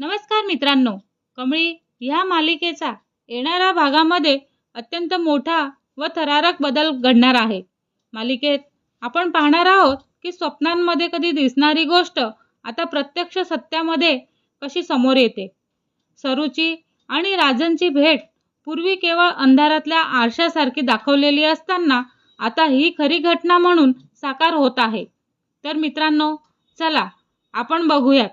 नमस्कार मित्रांनो. कमळी ह्या मालिकेचा येणाऱ्या भागामध्ये अत्यंत मोठा व थरारक बदल घडणार आहे. मालिकेत आपण पाहणार आहोत की स्वप्नांमध्ये कधी दिसणारी गोष्ट आता प्रत्यक्ष सत्यामध्ये कशी समोर येते. सरूची आणि राजनची भेट पूर्वी केवळ अंधारातल्या आरशासारखी दाखवलेली असताना आता ही खरी घटना म्हणून साकार होत आहे. तर मित्रांनो चला आपण बघूयात.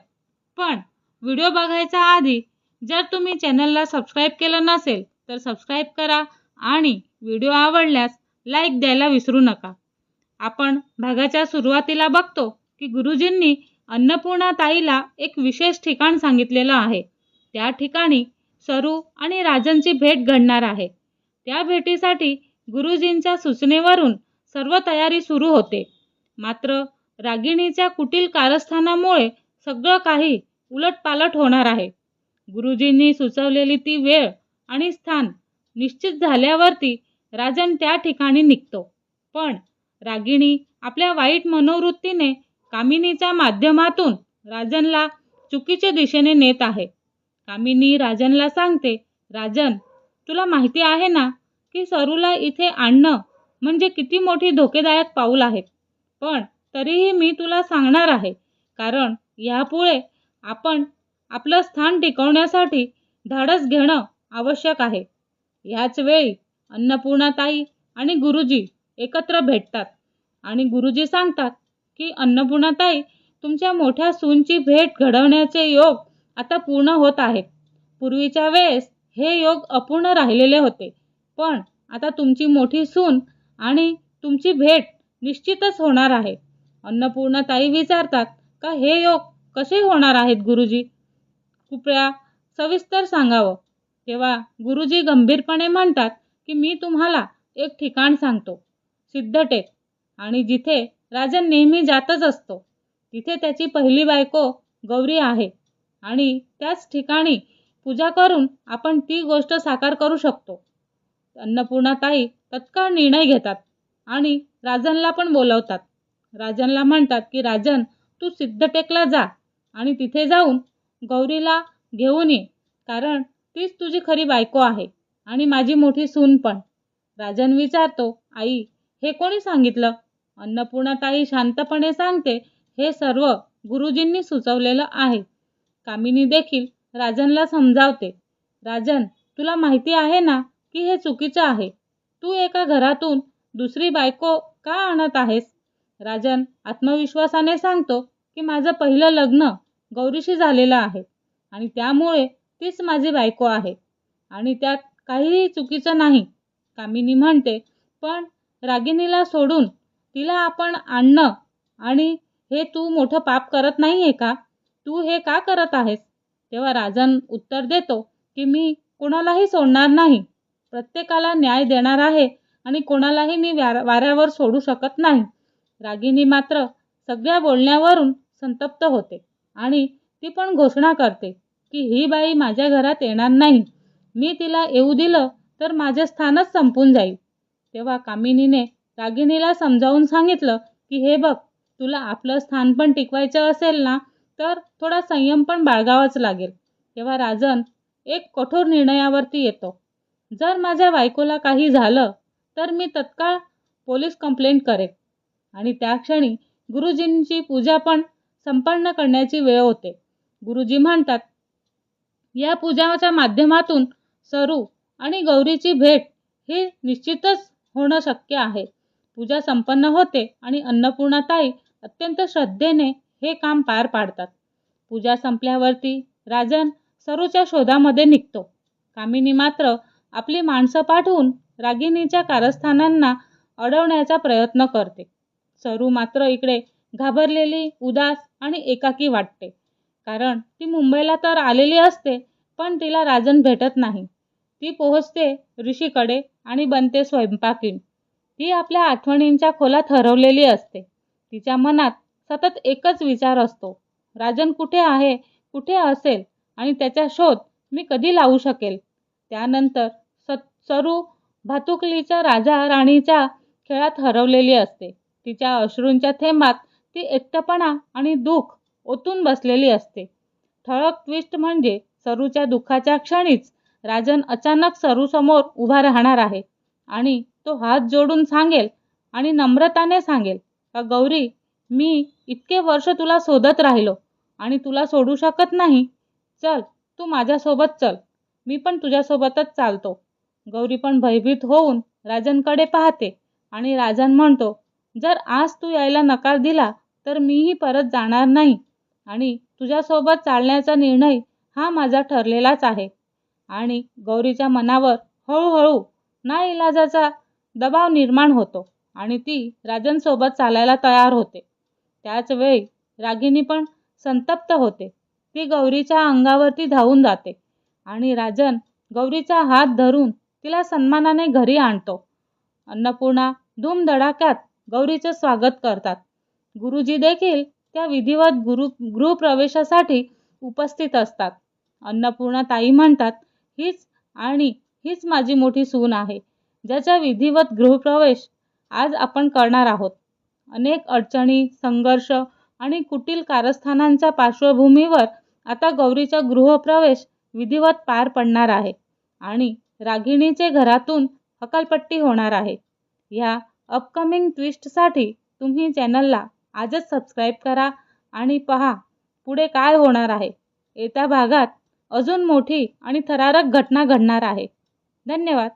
पण व्हिडिओ बघायच्या आधी जर तुम्ही चॅनलला सबस्क्राईब केलं नसेल तर सबस्क्राईब करा आणि व्हिडिओ आवडल्यास लाईक द्यायला विसरू नका. आपण भागाच्या सुरुवातीला बघतो की गुरुजींनी अन्नपूर्णा ताईला एक विशेष ठिकाण सांगितलेलं आहे. त्या ठिकाणी सरू आणि राजनची भेट घडणार आहे. त्या भेटीसाठी गुरुजींच्या सूचनेवरून सर्व तयारी सुरू होते. मात्र रागिणीच्या कुटील कारस्थानामुळे सगळं काही उलटपालट होणार आहे. गुरुजींनी सुचवलेली ती वेळ आणि स्थान निश्चित झाल्यावरती राजन त्या ठिकाणी निघतो. पण रागिणी आपल्या वाईट मनोवृत्तीने कामिनीच्या माध्यमातून राजनला चुकीच्या दिशेने नेत आहे. कामिनी राजनला सांगते राजन तुला माहिती आहे ना की सरूला इथे आणणं म्हणजे किती मोठी धोकेदायक पाऊल आहे. पण तरीही मी तुला सांगणार आहे कारण यापुढे आपण आपलं स्थान टिकवण्यासाठी धाडस घेणं आवश्यक आहे. ह्याच वेळी अन्नपूर्णाताई आणि गुरुजी एकत्र भेटतात आणि गुरुजी सांगतात की अन्नपूर्णाताई तुमच्या मोठ्या सूनची भेट घडवण्याचे योग आता पूर्ण होत आहेत पूर्वीच्या वेळेस हे योग अपूर्ण राहिलेले होते पण आता तुमची मोठी सून आणि तुमची भेट निश्चितच होणार आहे. अन्नपूर्णाताई विचारतात का हे योग कसे होणार आहेत गुरुजी? कृपया सविस्तर सांगावं. तेव्हा गुरुजी गंभीरपणे म्हणतात की मी तुम्हाला एक ठिकाण सांगतो सिद्धटेक. आणि जिथे राजन नेहमी जातच असतो तिथे त्याची पहिली बायको गौरी आहे. आणि त्याच ठिकाणी पूजा करून आपण ती गोष्ट साकार करू शकतो. अन्नपूर्णाताई तत्काळ निर्णय घेतात आणि राजनला पण बोलवतात. राजनला म्हणतात की राजन तू सिद्धटेकला जा. आणि तिथे जाऊन गौरीला घेऊन ये कारण तीच तुझी खरी बायको आहे आणि माझी मोठी सून पण. राजन विचारतो आई हे कोणी सांगितलं अन्नपूर्णाताई शांतपणे सांगते हे सर्व गुरुजींनी सुचवलेलं आहे. कामिनी देखील राजनला समजावते राजन तुला माहिती आहे ना की हे चुकीचं आहे? तू एका घरातून दुसरी बायको का आणत आहेस राजन आत्मविश्वासाने सांगतो की माझं पहिलं लग्न गौरीशी झालेलं आहे. आणि त्यामुळे तीच माझी बायको आहे. आणि त्यात काहीही चुकीचं नाही कामिनी म्हणते. पण रागिनीला सोडून तिला आपण आणणं आणि हे तू मोठं पाप करत नाही आहे का? तू हे का करत आहेस? तेव्हा राजन उत्तर देतो की मी कोणालाही सोडणार नाही. प्रत्येकाला न्याय देणार आहे आणि कोणालाही मी व्या वाऱ्यावर सोडू शकत नाही. रागिनी मात्र सगळ्या बोलण्यावरून संतप्त होते. आणि ती पण घोषणा करते की ही बाई माझ्या घरात येणार नाही. मी तिला येऊ दिलं तर माझे स्थानच संपून जाईल. तेव्हा कामिनीने रागिणीला समजावून सांगितलं की हे बघ तुला आपलं स्थान पण टिकवायचं असेल ना तर थोडा संयम पण बाळगावाच लागेल. तेव्हा राजन एक कठोर निर्णयावरती येतो. जर माझ्या बायकोला काही झालं तर मी तत्काळ पोलीस कंप्लेंट करेन. आणि त्या क्षणी गुरुजींची पूजा पण संपन्न करण्याची वेळ होते. गुरुजी म्हणतात या पूजाच्या माध्यमातून सरू आणि गौरीची भेट ही निश्चितच होणं शक्य आहे. पूजा संपन्न होते आणि अन्नपूर्णाताई अत्यंत श्रद्धेने हे काम पार पाडतात. पूजा संपल्यावरती राजन सरूच्या शोधामध्ये निघतो. कामिनी मात्र आपली माणसं पाठवून रागिणीच्या कारस्थानांना अडवण्याचा प्रयत्न करते. सरू मात्र इकडे घाबरलेली उदास आणि एकाकी वाटते. कारण ती मुंबईला तर आलेली असते पण तिला राजन भेटत नाही. ती पोहोचते ऋषीकडे आणि बनते स्वयंपाकीण. ती आपल्या आठवणींच्या खोलात हरवलेली असते. तिच्या मनात सतत एकच विचार असतो. राजन कुठे आहे कुठे असेल आणि त्याचा शोध मी कधी लावू शकेल? त्यानंतर स सरू भातुकलीच्या राजा राणीच्या खेळात हरवलेली असते. तिच्या अश्रूंच्या थेंबात ती एकटेपणा आणि दुःख ओतून बसलेली असते. ठळक ट्विस्ट म्हणजे सरूच्या दुःखाच्या क्षणीच राजन अचानक सरूसमोर उभा राहणार आहे आणि तो हात जोडून सांगेल आणि नम्रताने सांगेल का गौरी मी इतके वर्ष तुला शोधत राहिलो आणि तुला सोडू शकत नाही. चल तू माझ्यासोबत चल. मी पण तुझ्यासोबतच चालतो. गौरी पण भयभीत होऊन राजनकडे पाहते आणि राजन म्हणतो जर आज तू यायला नकार दिला तर मीही परत जाणार नाही आणि तुझ्यासोबत चालण्याचा निर्णय हा माझा ठरलेलाच आहे. आणि गौरीच्या मनावर हळूहळू नाइलाजाचा दबाव निर्माण होतो आणि ती राजनसोबत चालायला तयार होते. त्याच वेळी रागिनी पण संतप्त होते. ती गौरीच्या अंगावरती धावून जाते आणि राजन गौरीचा हात धरून तिला सन्मानाने घरी आणतो. अन्नपूर्णा धूमधडाक्यात गौरीचे स्वागत करतात. गुरुजी देखील त्या विधिवत गुरु गृहप्रवेशासाठी उपस्थित असतात. अन्नपूर्णा ताई म्हणतात हीच आणि हीच माझी मोठी सून आहे. ज्याचा विधिवत गृहप्रवेश आज आपण करणार आहोत. अनेक अडचणी संघर्ष आणि कुटील कारस्थानांच्या पार्श्वभूमीवर आता गौरीचा गृहप्रवेश विधिवत पार पडणार आहे आणि रागिणीचे घरातून हकालपट्टी होणार आहे. ह्या अपकमिंग ट्विस्टसाठी तुम्ही चॅनलला आजच सबस्क्राईब करा आणि पहा पुढे काय होणार आहे. येत्या भागात अजून मोठी आणि थरारक घटना घडणार आहे. धन्यवाद.